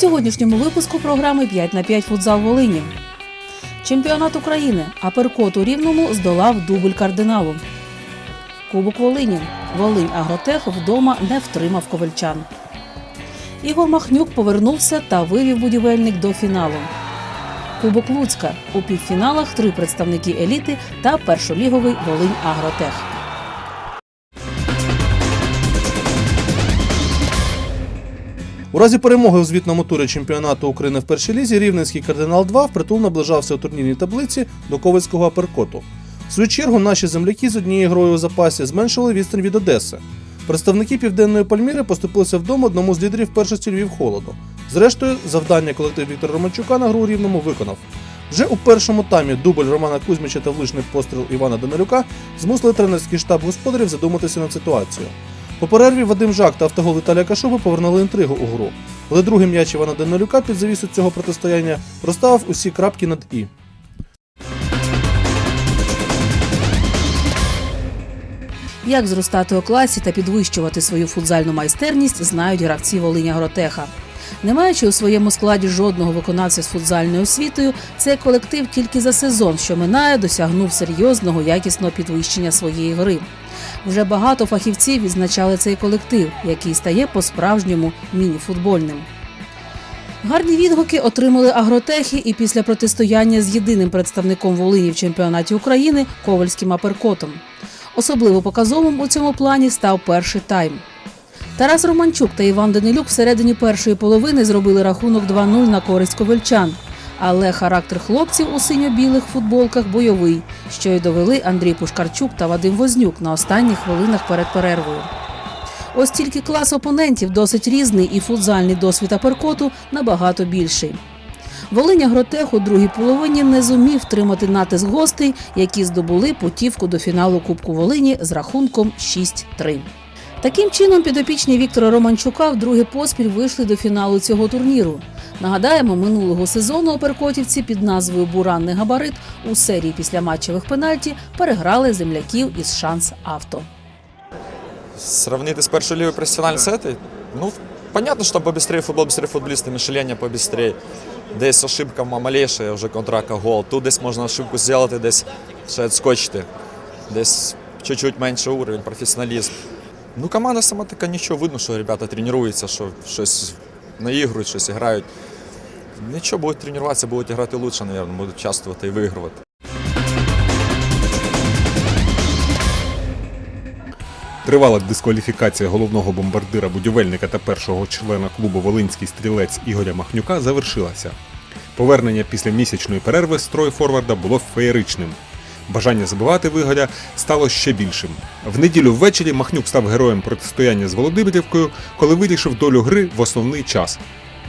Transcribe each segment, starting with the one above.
сьогоднішньому випуску програми 5 на 5 футзал Волині. Чемпіонат України Аперкот у Рівному здолав дубль кардиналу. Кубок Волині. Волинь Агротех вдома не втримав ковальчан. Ігор Махнюк повернувся та вивів будівельник до фіналу. Кубок Луцька. У півфіналах три представники еліти та першоліговий Волинь Агротех. У разі перемоги у звітному турі чемпіонату України в першій лізі рівненський кардинал 2 впритул наближався у турнірній таблиці до Ковальського аперкоту. В свою чергу наші земляки з однією грою у запасі зменшили відстань від Одеси. Представники південної Пальміри поступилися вдома одному з лідерів першості Львів холоду. Зрештою, завдання колектив Віктора Романчука на гру у рівному виконав. Вже у першому таймі дубль Романа Кузьміча та влучний постріл Івана Данилюка змусили тренерський штаб господарів задуматися над ситуацією. По перерві Вадим Жак та автогол Віталія Кашуби повернули інтригу у гру. Але другий м'яч Івана Данилюка під завісу цього протистояння розставив усі крапки над і. Як зростати у класі та підвищувати свою футзальну майстерність, знають гравці Волиня Гротеха. Не маючи у своєму складі жодного виконавця з футзальною освітою, цей колектив тільки за сезон, що минає, досягнув серйозного якісного підвищення своєї гри. Вже багато фахівців відзначали цей колектив, який стає по-справжньому міні-футбольним. Гарні відгуки отримали агротехи і після протистояння з єдиним представником Волині в чемпіонаті України Ковальським аперкотом. Особливо показовим у цьому плані став перший тайм. Тарас Романчук та Іван Данилюк всередині першої половини зробили рахунок 2-0 на користь ковальчан. Але характер хлопців у синьо-білих футболках бойовий, що й довели Андрій Пушкарчук та Вадим Вознюк на останніх хвилинах перед перервою. Ось тільки клас опонентів досить різний і футзальний досвід аперкоту набагато більший. Волиня Гротех у другій половині не зумів тримати натиск гостей, які здобули путівку до фіналу Кубку Волині з рахунком 6-3. Таким чином, підопічні Віктора Романчука вдруге поспіль вийшли до фіналу цього турніру. Нагадаємо, минулого сезону оперкотівці під назвою Буранний габарит у серії після матчевих пенальті переграли земляків із шанс авто. Сравнить с первой лигой профессиональной с этой? Ну, понятно, что побыстрее футбол, быстрее футболисты, мишлення побыстрее. Десь ошибка малейшая, вже контрака гол. Тут десь можна ошибку зробити, десь ще відскочити. Десь чуть-чуть менше уровень, професіоналізм. Ну, команда сама така нічого, видно, що ребята тренуються, що щось наігрують, щось грають. Нічого, будуть тренуватися, будуть грати краще, мабуть, будуть участвувати і вигравати. Тривала дискваліфікація головного бомбардира будівельника та першого члена клубу Волинський стрілець Ігоря Махнюка завершилася. Повернення після місячної перерви строю форварда було феєричним. Бажання забивати вигодя стало ще більшим. В неділю ввечері Махнюк став героєм протистояння з Володимирівкою, коли вирішив долю гри в основний час.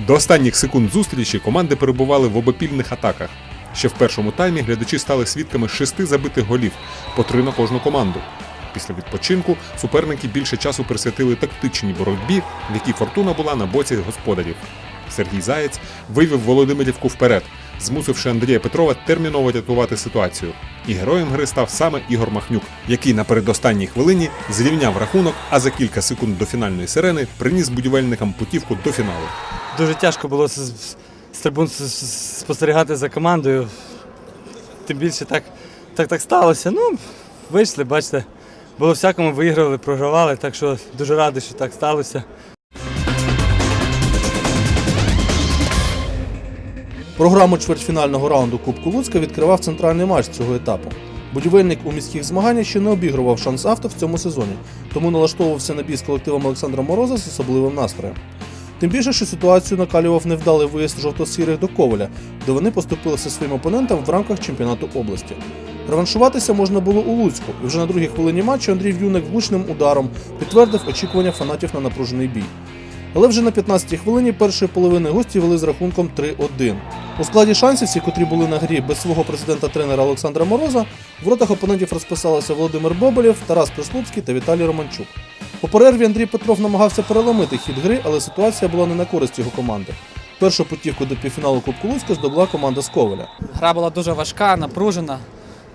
До останніх секунд зустрічі команди перебували в обопільних атаках. Ще в першому таймі глядачі стали свідками шести забитих голів по три на кожну команду. Після відпочинку суперники більше часу присвятили тактичній боротьбі, в якій фортуна була на боці господарів. Сергій Заєць вивів Володимирівку вперед, змусивши Андрія Петрова терміново рятувати ситуацію. І героєм гри став саме Ігор Махнюк, який на передостанній хвилині зрівняв рахунок, а за кілька секунд до фінальної сирени приніс будівельникам путівку до фіналу. Дуже тяжко було з, трибун спостерігати за командою. Тим більше так, так, так сталося. Ну, вийшли, бачите, було всякому, виграли, програвали, так що дуже радий, що так сталося. Програму чвертьфінального раунду Кубку Луцька відкривав центральний матч цього етапу. Будівельник у міських змаганнях ще не обігрував шанс авто в цьому сезоні, тому налаштовувався на бій з колективом Олександра Мороза з особливим настроєм. Тим більше, що ситуацію накалював невдалий виїзд жовто-сірих до Коваля, де вони поступилися своїм опонентам в рамках чемпіонату області. Реваншуватися можна було у Луцьку, і вже на другій хвилині матчу Андрій В'юник влучним ударом підтвердив очікування фанатів на напружений бій. Але вже на 15-й хвилині першої половини гості вели з рахунком 3-1. У складі шансівці, котрі були на грі без свого президента-тренера Олександра Мороза, в ротах опонентів розписалися Володимир Боболєв, Тарас Прислуцький та Віталій Романчук. По перерві Андрій Петров намагався переламити хід гри, але ситуація була не на користь його команди. Першу путівку до півфіналу Кубку Луцька здобула команда з Коваля. Гра була дуже важка, напружена.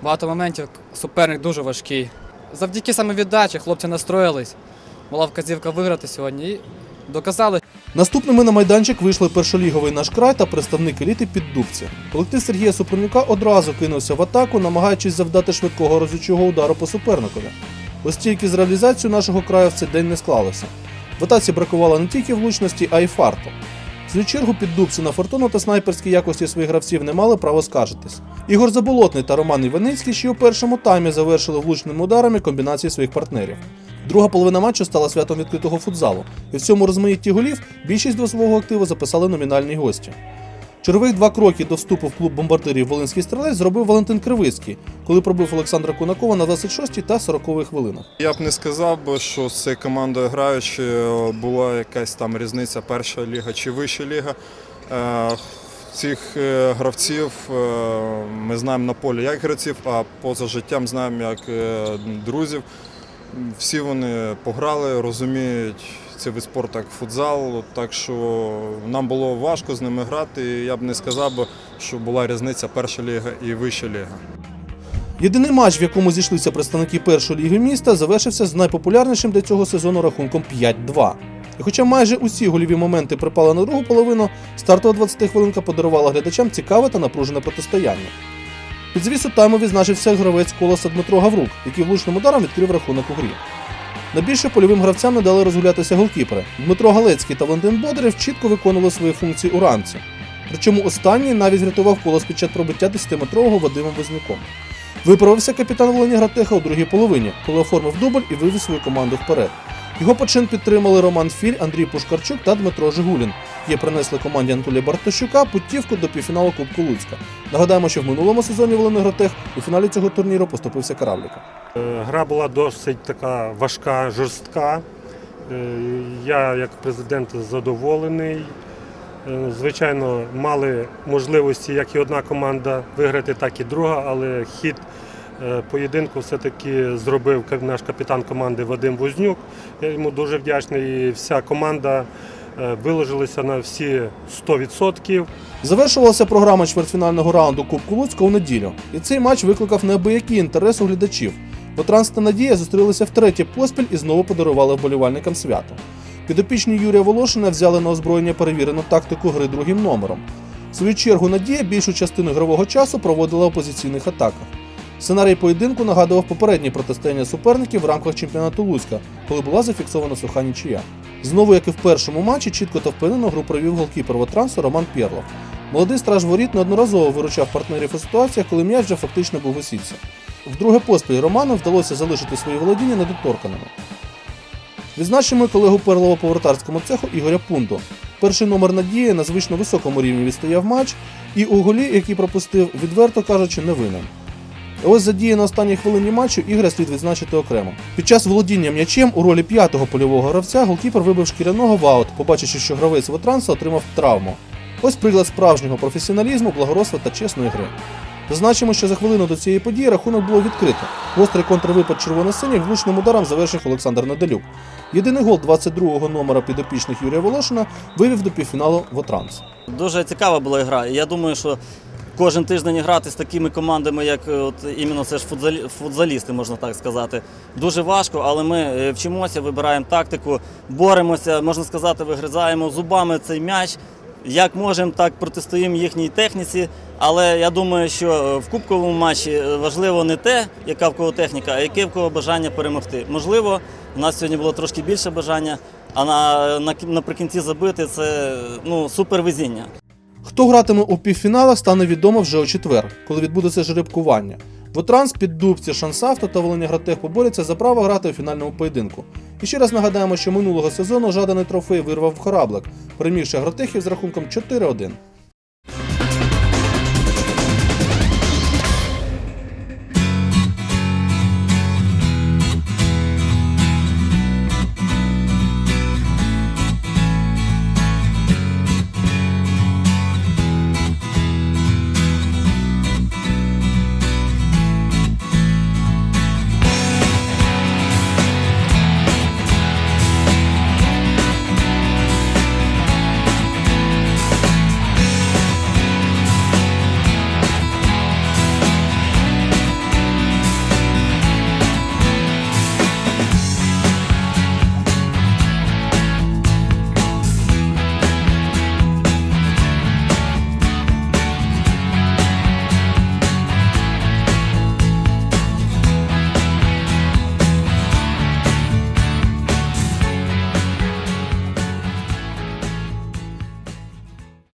Багато моментів суперник дуже важкий. Завдяки саме віддачі хлопці настроїлись. Була вказівка виграти сьогодні. І доказали. Наступними на майданчик вийшли першоліговий наш край та представник еліти Піддубці. Колектив Сергія Супрунюка одразу кинувся в атаку, намагаючись завдати швидкого разючого удару по суперникові. Ось тільки з реалізацією нашого краю в цей день не склалося. В атаці бракувало не тільки влучності, а й фарту. Свою чергу піддубці на фортуну та снайперські якості своїх гравців не мали права скаржитись. Ігор Заболотний та Роман Іваницький ще у першому таймі завершили влучними ударами комбінації своїх партнерів. Друга половина матчу стала святом відкритого футзалу, і в цьому розмаїтті голів більшість до свого активу записали номінальні гості. Чергових два кроки до вступу в клуб бомбардирів Волинський стрілець зробив Валентин Кривицький, коли пробив Олександра Кунакова на 26-й та 40-х хвилинах. Я б не сказав що з цією командою граючи була якась там різниця перша ліга чи вища ліга. Е, Цих е, гравців е, ми знаємо на полі як гравців, а поза життям знаємо як е, друзів. Всі вони пограли, розуміють цей вид спорту як футзал, так що нам було важко з ними грати. і Я б не сказав що була різниця перша ліга і вища ліга. Єдиний матч, в якому зійшлися представники першої ліги міста, завершився з найпопулярнішим для цього сезону рахунком 5-2. І хоча майже усі гольові моменти припали на другу половину, стартова 20 хвилинка подарувала глядачам цікаве та напружене протистояння. Під звісу тайму відзначився гравець колоса Дмитро Гаврук, який влучним ударом відкрив рахунок у грі. Найбільше польовим гравцям не дали розгулятися голкіпери. Дмитро Галецький та Валентин Бодарєв чітко виконували свої функції у рамці. Причому останній навіть врятував колос під час пробиття 10-метрового Вадимом Вознюком. Виправився капітан Волинігратеха у другій половині, коли оформив дубль і вивів свою команду вперед. Його почин підтримали Роман Філь, Андрій Пушкарчук та Дмитро Жигулін, які принесли команді Анатолія Бартощука путівку до півфіналу Кубку Луцька. Нагадаємо, що в минулому сезоні Волинигратех у фіналі цього турніру поступився корабліком. Е, Гра була досить така важка, жорстка. Е, Я, як президент, задоволений. Е, Звичайно, мали можливості як і одна команда виграти, так і друга, але хід поєдинку все-таки зробив наш капітан команди Вадим Вознюк. Я йому дуже вдячний. І вся команда е, виложилася на всі 100%. Завершувалася програма чвертьфінального раунду Кубку Луцька у неділю, і цей матч викликав неабиякий інтерес у глядачів, бо Транс та Надія зустрілися втретє поспіль і знову подарували вболівальникам свято. Підопічні Юрія Волошина взяли на озброєння перевірену тактику гри другим номером. В свою чергу Надія більшу частину ігрового часу проводила у позиційних атаках. Сценарій поєдинку нагадував попередні протистояння суперників в рамках чемпіонату Луцька, коли була зафіксована суха нічия. Знову, як і в першому матчі, чітко та впевнено гру провів голкіпер Вотрансу Роман Пєрлов. Молодий страж воріт неодноразово виручав партнерів у ситуаціях, коли м'яч вже фактично був у сітці. Вдруге поспіль Роману вдалося залишити свої володіння недоторканими. Відзначимо колегу Перлова по вратарському цеху Ігоря Пунду. Перший номер надії на звично високому рівні відстояв матч, і у голі, який пропустив, відверто кажучи, не винен. Ось за дії на останній хвилині матчу Ігоря слід відзначити окремо. Під час володіння м'ячем у ролі п'ятого польового гравця голкіпер вибив шкіряного в аут, побачивши, що гравець Вотранса отримав травму. Ось приклад справжнього професіоналізму, благородства та чесної гри. Зазначимо, що за хвилину до цієї події рахунок було відкрито. Гострий контрвипад червоно-синіх влучним ударом завершив Олександр Неделюк. Єдиний гол 22-го номера підопічних Юрія Волошина вивів до півфіналу Вотранс. Дуже цікава була гра. Я думаю, що кожен тиждень грати з такими командами, як е, от іменно це ж футзалісти, можна так сказати. Дуже важко, але ми е, вчимося, вибираємо тактику, боремося, можна сказати, вигризаємо зубами цей м'яч. Як можемо, так протистоїмо їхній техніці. Але я думаю, що е, в кубковому матчі важливо не те, яка в кого техніка, а яке в кого бажання перемогти. Можливо, у нас сьогодні було трошки більше бажання, а на, на, наприкінці забити це ну, супервезіння. Хто гратиме у півфіналах, стане відомо вже у четвер, коли відбудеться жеребкування. Вотранс, Піддубці, Шансавто та Волинягратех поборються за право грати у фінальному поєдинку. І ще раз нагадаємо, що минулого сезону жаданий трофей вирвав Хораблик, перемігши Гратехів з рахунком 4-1.